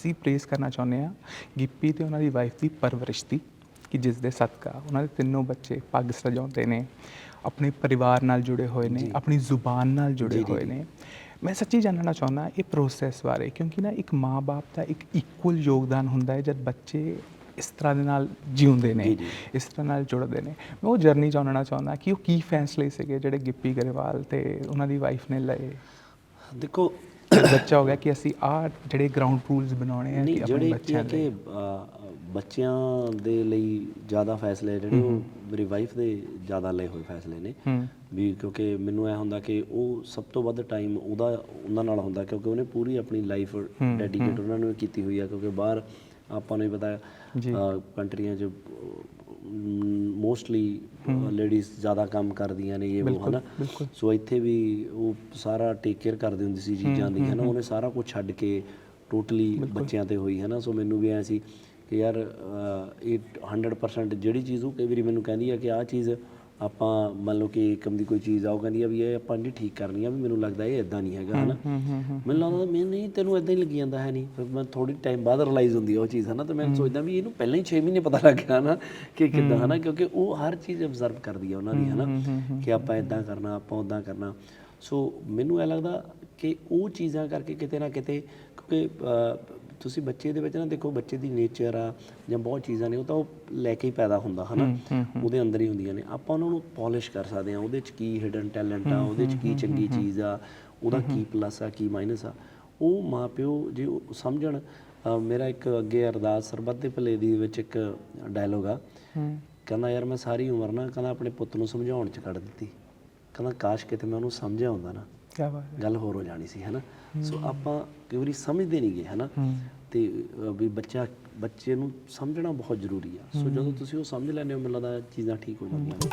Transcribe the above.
ਅਸੀਂ ਪ੍ਰੇਸ ਕਰਨਾ ਚਾਹੁੰਦੇ ਆ ਗਿੱਪੀ ਤੇ ਉਹਨਾਂ ਦੀ ਵਾਈਫ ਦੀ ਪਰਵਰਿਸ਼ ਦੀ ਕਿ ਜਿਸ ਦੇ ਸਦਕਾ ਉਹਨਾਂ ਦੇ ਤਿੰਨੋਂ ਬੱਚੇ ਪੱਗ ਸਜਾਉਂਦੇ ਨੇ ਆਪਣੇ ਪਰਿਵਾਰ ਨਾਲ ਜੁੜੇ ਹੋਏ ਨੇ ਆਪਣੀ ਜ਼ੁਬਾਨ ਨਾਲ ਜੁੜੇ ਹੋਏ ਨੇ। ਮੈਂ ਸੱਚੀ ਜਾਣਨਾ ਚਾਹੁੰਦਾ ਇਹ ਪ੍ਰੋਸੈਸ ਬਾਰੇ ਕਿਉਂਕਿ ਨਾ ਇੱਕ ਮਾਂ-ਬਾਪ ਦਾ ਇੱਕ ਇਕੁਅਲ ਯੋਗਦਾਨ ਹੁੰਦਾ ਹੈ ਜਦ ਬੱਚੇ ਇਸ ਤਰ੍ਹਾਂ ਦੇ ਨਾਲ ਜਿਉਂਦੇ ਨੇ। ਇਸ ਤਰ੍ਹਾਂ ਨਾਲ ਜੁੜਦੇ ਨੇ। ਮੈਂ ਉਹ ਜਰਨੀ ਜਾਣਨਾ ਚਾਹੁੰਦਾ ਕਿ ਉਹ ਕੀ ਫੈਸਲੇ ਸੀਗੇ ਜਿਹੜੇ ਗਿੱਪੀ ਗਰੇਵਾਲ ਤੇ ਉਹਨਾਂ ਦੀ ਵਾਈਫ ਨੇ ਲਏ? ਦੇਖੋ ਬੱਚਾ ਹੋ ਗਿਆ ਕਿ ਅਸੀਂ ਆਹ ਜਿਹੜੇ ਗਰਾਊਂਡ ਰੂਲਸ ਬਣਾਉਣੇ ਆ ਕਿ ਆਪਣੇ ਬੱਚਿਆਂ ਦੇ। ਬੱਚਿਆਂ ਦੇ ਲਈ ਜ਼ਿਆਦਾ ਫੈਸਲੇ ਜਿਹੜੇ ਉਹ ਮੇਰੀ ਵਾਈਫ ਦੇ ਜ਼ਿਆਦਾ ਲਏ ਹੋਏ ਫੈਸਲੇ ਨੇ। ਵੀ ਕਿਉਂਕਿ ਮੈਨੂੰ ਇਹ ਹੁੰਦਾ ਕਿ ਉਹ ਸਭ ਤੋਂ ਵੱਧ ਟਾਈਮ ਉਹਦਾ ਉਹਨਾਂ ਨਾਲ ਹੁੰਦਾ ਕਿਉਂਕਿ ਉਹਨੇ ਪੂਰੀ ਆਪਣੀ ਲਾਈਫ ਡੈਡੀਕੇਟ ਉਹਨਾਂ ਨੂੰ ਕੀਤੀ ਹੋਈ ਆ ਕਿਉਂਕਿ ਬਾਹਰ ਆਪਾਂ ਨੂੰ ਹੀ ਪਤਾ। ਕੰਟਰੀਆਂ 'ਚ ਮੋਸਟਲੀ ਲੇਡੀਜ਼ ਜ਼ਿਆਦਾ ਕੰਮ ਕਰਦੀਆਂ ਨੇ ਇਹ ਉਹ ਹਨਾ। ਸੋ ਇੱਥੇ ਵੀ ਉਹ ਸਾਰਾ ਟੇਕ ਕੇਅਰ ਕਰਦੀ ਹੁੰਦੀ ਸੀ ਚੀਜ਼ਾਂ ਦੀ ਹਨਾ? ਉਹਨੇ ਸਾਰਾ ਕੁਝ ਛੱਡ ਕੇ ਟੋਟਲੀ ਬੱਚਿਆਂ ਤੇ ਹੋਈ ਹਨਾ? ਸੋ ਮੈਨੂੰ ਵੀ ਐ ਸੀ ਕਿ ਯਾਰ ਇਹ 100% ਜਿਹੜੀ ਚੀਜ਼ ਉਹ ਕਈ ਵਾਰੀ ਮੈਨੂੰ ਕਹਿੰਦੀ ਆ ਕਿ ਆਹ ਚੀਜ਼ ਆਪਾਂ ਮੰਨ ਲਓ ਕਿ ਏਕਮ ਦੀ ਕੋਈ ਚੀਜ਼ ਆ ਉਹ ਕਹਿੰਦੀ ਆ ਵੀ ਇਹ ਆਪਾਂ ਨਹੀਂ ਠੀਕ ਕਰਨੀ ਆ ਵੀ ਮੈਨੂੰ ਲੱਗਦਾ ਇਹ ਇਦਾਂ ਨਹੀਂ ਹੈਗਾ ਹਨਾ? ਮੈਨੂੰ ਲੱਗਦਾ ਮੈਂ ਨਹੀਂ ਤੈਨੂੰ ਇਦਾਂ ਹੀ ਲੱਗੀ ਜਾਂਦਾ ਹੈ ਨਹੀਂ। ਫਿਰ ਮੈਂ ਥੋੜੀ ਟਾਈਮ ਬਾਅਦ ਰਿਅਲਾਈਜ਼ ਹੁੰਦੀ ਆ ਉਹ ਚੀਜ਼ ਹਨਾ? ਤੇ ਮੈਂ ਸੋਚਦਾ ਵੀ ਇਹਨੂੰ ਪਹਿਲਾਂ ਹੀ 6 ਮਹੀਨੇ ਪਤਾ ਲੱਗ ਗਿਆ ਨਾ ਕਿ ਕਿੱਦਾਂ ਹਨਾ? ਕਿਉਂਕਿ ਉਹ ਹਰ ਚੀਜ਼ ਅਬਜ਼ਰਵ ਕਰਦੀ ਆ ਉਹਨਾਂ ਦੀ ਹਨਾ? ਕਿ ਆਪਾਂ ਇਦਾਂ ਕਰਨਾ ਆਪਾਂ ਉਦਾਂ ਕਰਨਾ। ਸੋ ਮੈਨੂੰ ਇਹ ਲੱਗਦਾ ਕਿ ਉਹ ਚੀਜ਼ਾਂ ਕਰਕੇ ਕਿਤੇ ਨਾ ਕਿਤੇ ਕਿਉਂਕਿ ਤੁਸੀਂ ਬੱਚੇ ਦੇ ਵਿੱਚ ਨਾ ਦੇਖੋ ਬੱਚੇ ਦੀ ਨੇਚਰ ਆ ਜਾਂ ਬਹੁਤ ਚੀਜ਼ਾਂ ਨੇ ਉਹ ਤਾਂ ਉਹ ਲੈ ਕੇ ਹੀ ਪੈਦਾ ਹੁੰਦਾ ਹਨਾ? ਉਹਦੇ ਅੰਦਰ ਹੀ ਹੁੰਦੀਆਂ ਨੇ। ਆਪਾਂ ਉਹਨਾਂ ਨੂੰ ਪਾਲਿਸ਼ ਕਰ ਸਕਦੇ ਆ ਉਹਦੇ ਚ ਕੀ ਹਿਡਨ ਟੈਲੈਂਟ ਆ ਉਹਦੇ ਚ ਕੀ ਚੰਗੀ ਚੀਜ਼ ਆ ਉਹਦਾ ਕੀ ਪਲੱਸ ਆ ਕੀ ਮਾਈਨਸ ਆ। ਉਹ ਮਾਪਿਓ ਜੇ ਸਮਝਣ ਮੇਰਾ ਇੱਕ ਅੱਗੇ ਅਰਦਾਸ ਸਰਬੱਤ ਦੇ ਭਲੇ ਦੀ ਵਿੱਚ ਇੱਕ ਡਾਇਲੋਗ ਆ। ਕਹਿੰਦਾ ਯਾਰ ਮੈਂ ਸਾਰੀ ਉਮਰ ਨਾ ਕਹਿੰਦਾ ਆਪਣੇ ਪੁੱਤ ਨੂੰ ਸਮਝਾਉਣ ਚ ਕੱਢ ਦਿੱਤੀ। ਕਹਿੰਦਾ ਕਾਸ਼ ਕਿਤੇ ਮੈਂ ਉਹਨੂੰ ਸਮਝਿਆ ਹੁੰਦਾ ਨਾ। ਕੀ ਬਾਤ ਹੈ। ਗੱਲ ਹੋਰ ਹੋ ਜਾਣੀ ਸੀ ਹੈਨਾ? ਸੋ ਆਪਾਂ ਕਈ ਵਾਰੀ ਸਮਝਦੇ ਨਹੀਂ ਗਏ ਹੈਨਾ? ਤੇ ਵੀ ਬੱਚਾ ਬੱਚੇ ਨੂੰ ਸਮਝਣਾ ਬਹੁਤ ਜ਼ਰੂਰੀ ਆ। ਸੋ ਜਦੋਂ ਤੁਸੀਂ ਉਹ ਸਮਝ ਲੈਂਦੇ ਹੋ ਮੈਨੂੰ ਲੱਗਦਾ ਚੀਜ਼ਾਂ ਠੀਕ ਹੋ ਜਾਂਦੀਆਂ ਨੇ।